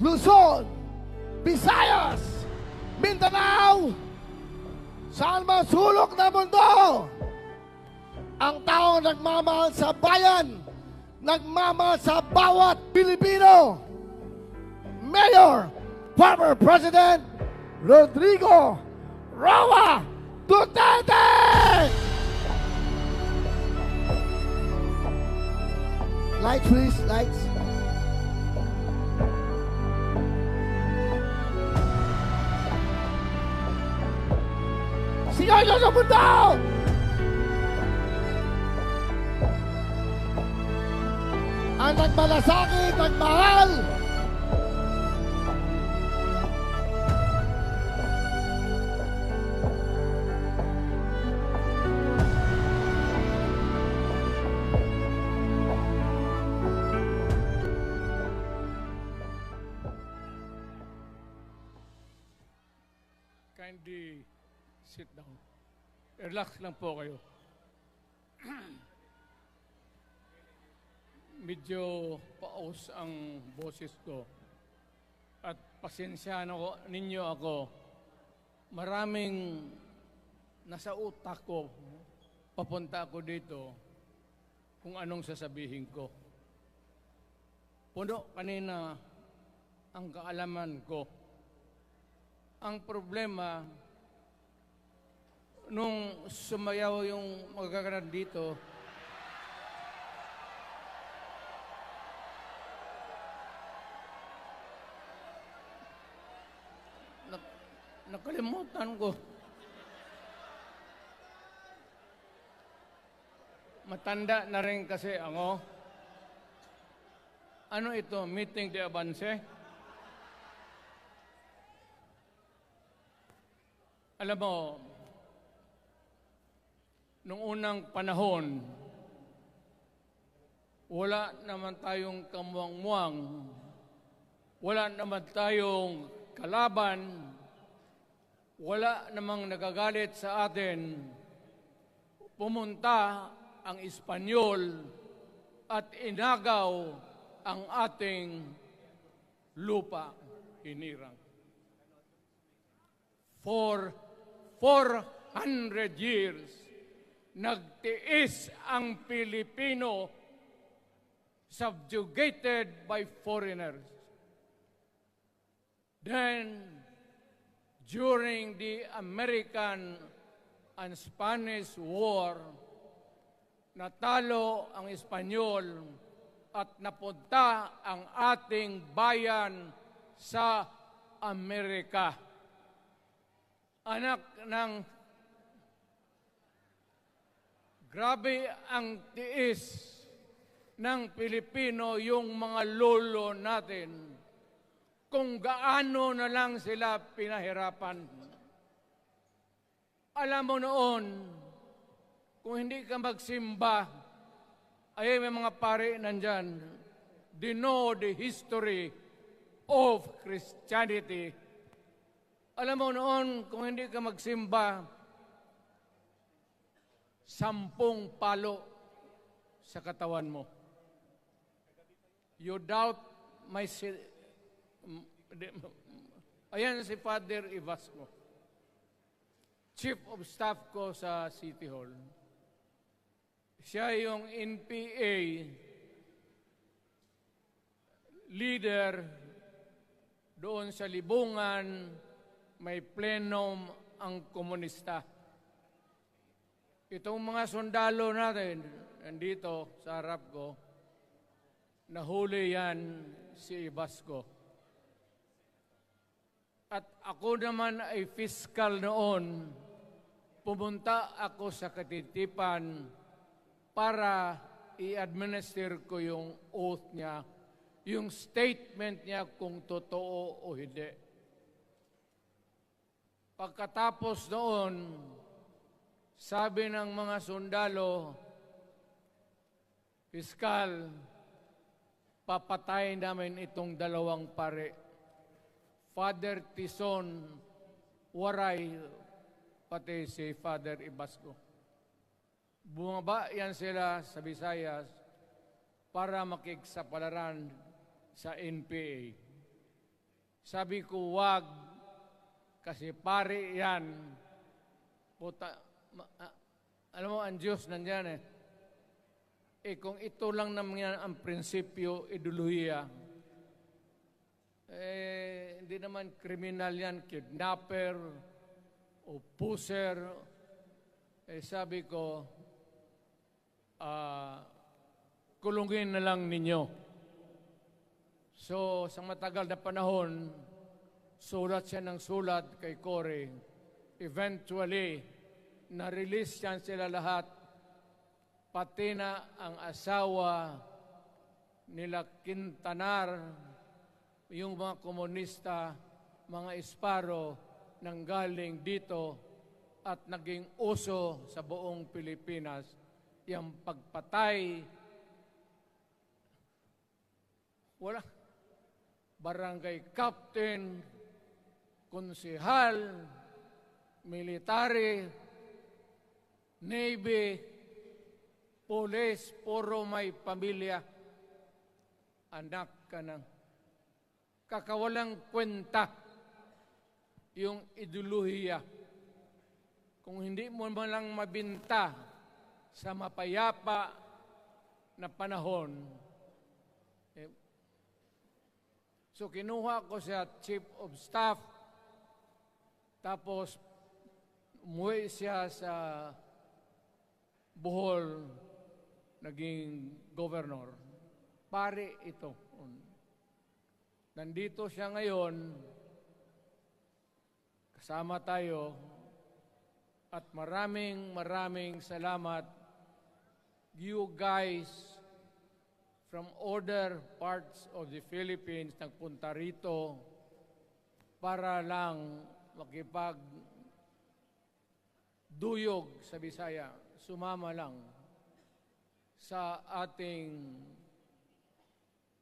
Luzon, Visayas, Mindanao, saan man sulok na mundo, ang taong nagmamahal sa bayan, nagmamahal sa bawat Pilipino. Mayor, former President Rodrigo Roa Duterte! Lights, please, lights. Sigaw nyo sa mundo! Ang nagmalasakit, nagmahal, Relax lang po kayo. Medyo paus ang boses ko. At pasensyahan ako, ninyo ako. Maraming nasa utak ko. Papunta ako dito kung anong sasabihin ko. Puno kanina ang kaalaman ko ang problema, nung sumayaw yung magkakaroon dito, nak nakalimutan ko. Matanda na rin kasi ako. Ano ito? Meeting de avance? Alam mo, nung unang panahon, wala naman tayong kamuang-muang, wala naman tayong kalaban, wala namang nagagalit sa atin. Pumunta ang Espanyol at inagaw ang ating lupa hinirang. For 400 years, nagtiis ang Pilipino subjugated by foreigners. Then, during the American and Spanish War, natalo ang Espanyol at napunta ang ating bayan sa Amerika anak ng grabe ang tiis ng Pilipino yung mga lolo natin. Kung gaano na lang sila pinahirapan. Alam mo noon, kung hindi ka magsimba, ay may mga pare nandyan, they know the history of Christianity. Alam mo noon, kung hindi ka magsimba, sampung palo sa katawan mo. You doubt my... Ayan si Father Ivasco. Chief of Staff ko sa City Hall. Siya yung NPA leader doon sa Libungan, may plenum ang komunista. Itong mga sundalo natin, nandito sa harap ko, nahuli yan si Ibasco. At ako naman ay fiscal noon, pumunta ako sa katitipan para i-administer ko yung oath niya, yung statement niya kung totoo o hindi. Pagkatapos noon, sabi ng mga sundalo, Piskal, papatay namin itong dalawang pare. Father Tison, Waray, pati si Father Ibasco. Bumaba yan sila sa Visayas para makiksapalaran sa NPA. Sabi ko, wag. Kasi pare yan. Puta, ah, alam mo, ang Diyos nandyan eh. Eh kung ito lang naman yan ang prinsipyo, ideolohiya, eh, hindi naman kriminal yan, kidnapper, o puser. Eh, sabi ko, ah, kulungin na lang ninyo. So, sa matagal na panahon, sulat siya ng sulat kay Cory. Eventually, na-release yan sila lahat, pati na ang asawa nila Quintanar, yung mga komunista, mga Esparo, nang galing dito at naging uso sa buong Pilipinas, yung pagpatay, wala, barangay captain, konsehal, military, navy, police, puro may pamilya, anak ka ng kakawalang kwenta. Yung ideolohiya. Kung hindi mo man lang mabinta sa mapayapa na panahon, eh, so kinuha ko siya chief of staff, tapos umuwi siya sa Bohol, naging governor. Pare ito. Nandito siya ngayon, kasama tayo, at maraming maraming salamat you guys from other parts of the Philippines nagpunta rito para lang makipag duyog sa Bisaya, sumama lang sa ating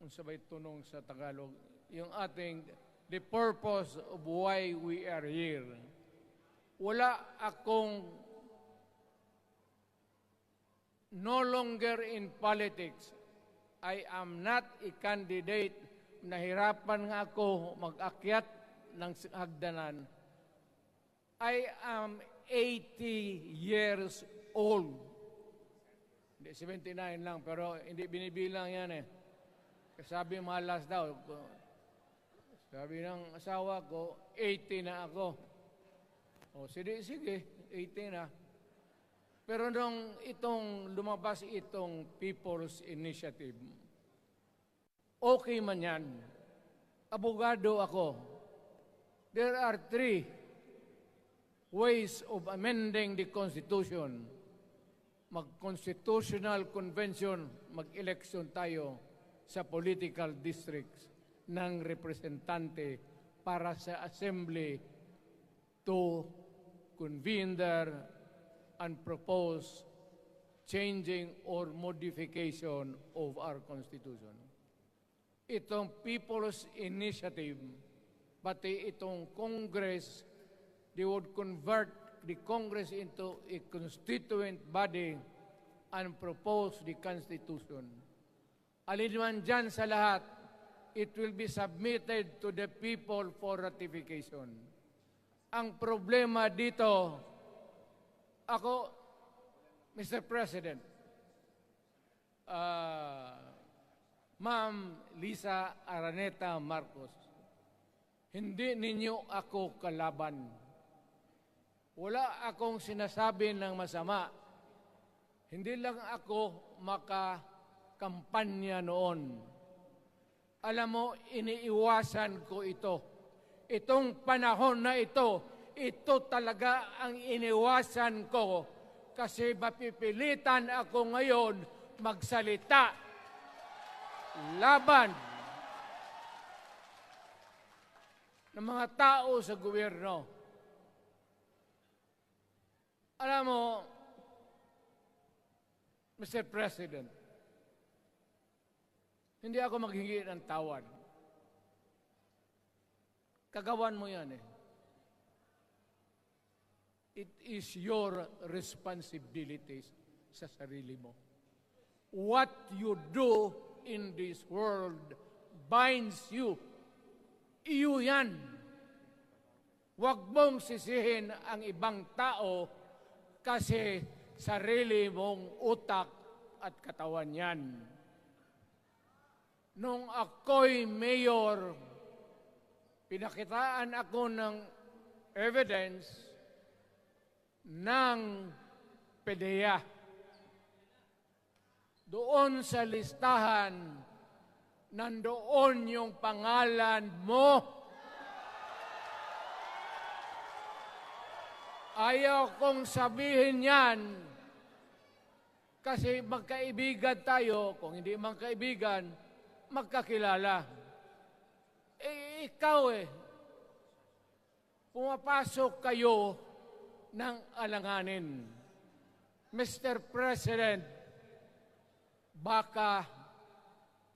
kung sabay tunong sa Tagalog, yung ating the purpose of why we are here. Wala akong no longer in politics. I am not a candidate. Nahirapan nga ako mag-akyat ng hagdanan. I am 80 years old. Hindi, 79 lang, pero hindi binibilang yan eh. Sabi malas daw. Sabi ng asawa ko, 80 na ako. O, sige, sige, 80 na. Pero nung itong lumabas itong People's Initiative, okay man yan. Abogado ako. There are three ways of amending the Constitution. Mag-constitutional convention, mag-election tayo sa political districts ng representante para sa assembly to convene there and propose changing or modification of our Constitution. Itong People's Initiative, pati itong Congress, they would convert the Congress into a constituent body and propose the Constitution. Alin man dyan sa lahat, it will be submitted to the people for ratification. Ang problema dito, ako, Mr. President, uh, Ma'am Lisa Araneta Marcos, hindi ninyo ako kalaban. Wala akong sinasabi ng masama. Hindi lang ako makakampanya noon. Alam mo, iniiwasan ko ito. Itong panahon na ito, ito talaga ang iniwasan ko kasi mapipilitan ako ngayon magsalita laban ng mga tao sa gobyerno. Alam mo, Mr. President, hindi ako maghingi ng tawad. Kagawan mo yan eh. It is your responsibility sa sarili mo. What you do in this world binds you. Iyo yan. Huwag mong sisihin ang ibang tao kasi sarili mong utak at katawan yan. Nung ako'y mayor, pinakitaan ako ng evidence ng PDEA. Doon sa listahan, nandoon yung pangalan mo. Ayaw kong sabihin yan kasi magkaibigan tayo, kung hindi magkaibigan, magkakilala. Eh, ikaw eh, pumapasok kayo ng alanganin. Mr. President, baka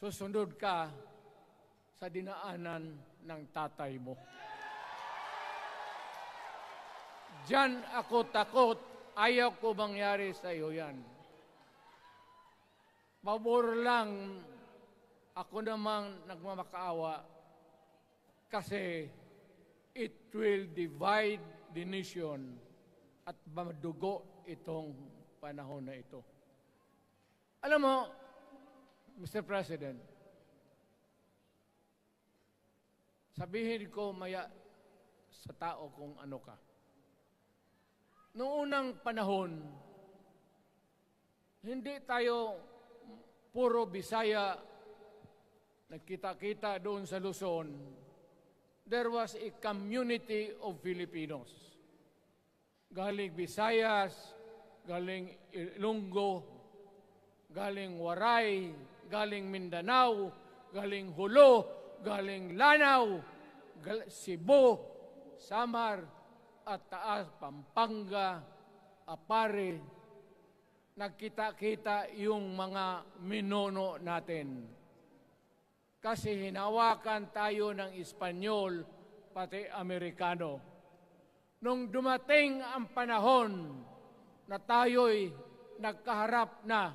susunod ka sa dinaanan ng tatay mo. Diyan ako takot. Ayaw ko mangyari sa iyo yan. Pabor lang ako namang nagmamakaawa kasi it will divide the nation at madugo itong panahon na ito. Alam mo, Mr. President, sabihin ko maya sa tao kung ano ka. Noong unang panahon, hindi tayo puro Bisaya nagkita-kita doon sa Luzon. There was a community of Filipinos. Galing Visayas, galing Ilonggo, galing Waray, galing Mindanao, galing Hulo, galing Lanao, Cebu, Samar, at Taas, Pampanga, Apare, nagkita-kita yung mga minono natin. Kasi hinawakan tayo ng Espanyol, pati Amerikano. Nung dumating ang panahon na tayo'y nagkaharap na,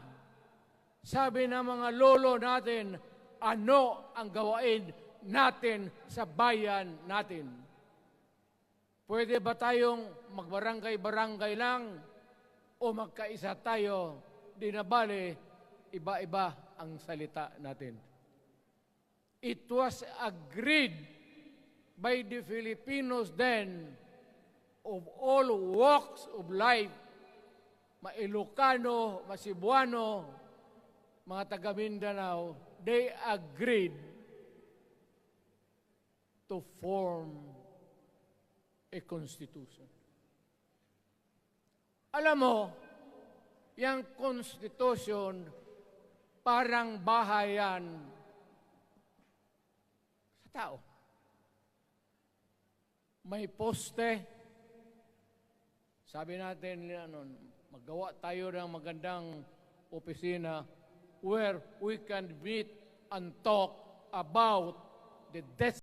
sabi ng mga lolo natin, ano ang gawain natin sa bayan natin? Pwede ba tayong magbarangay-barangay lang o magkaisa tayo? Di iba-iba ang salita natin. It was agreed by the Filipinos then of all walks of life, Mailocano, Masibuano, mga taga Mindanao, they agreed to form a constitution. Alam mo, yung constitution parang bahayan sa tao. May poste. Sabi natin, ano, magawa tayo ng magandang opisina where we can meet and talk about the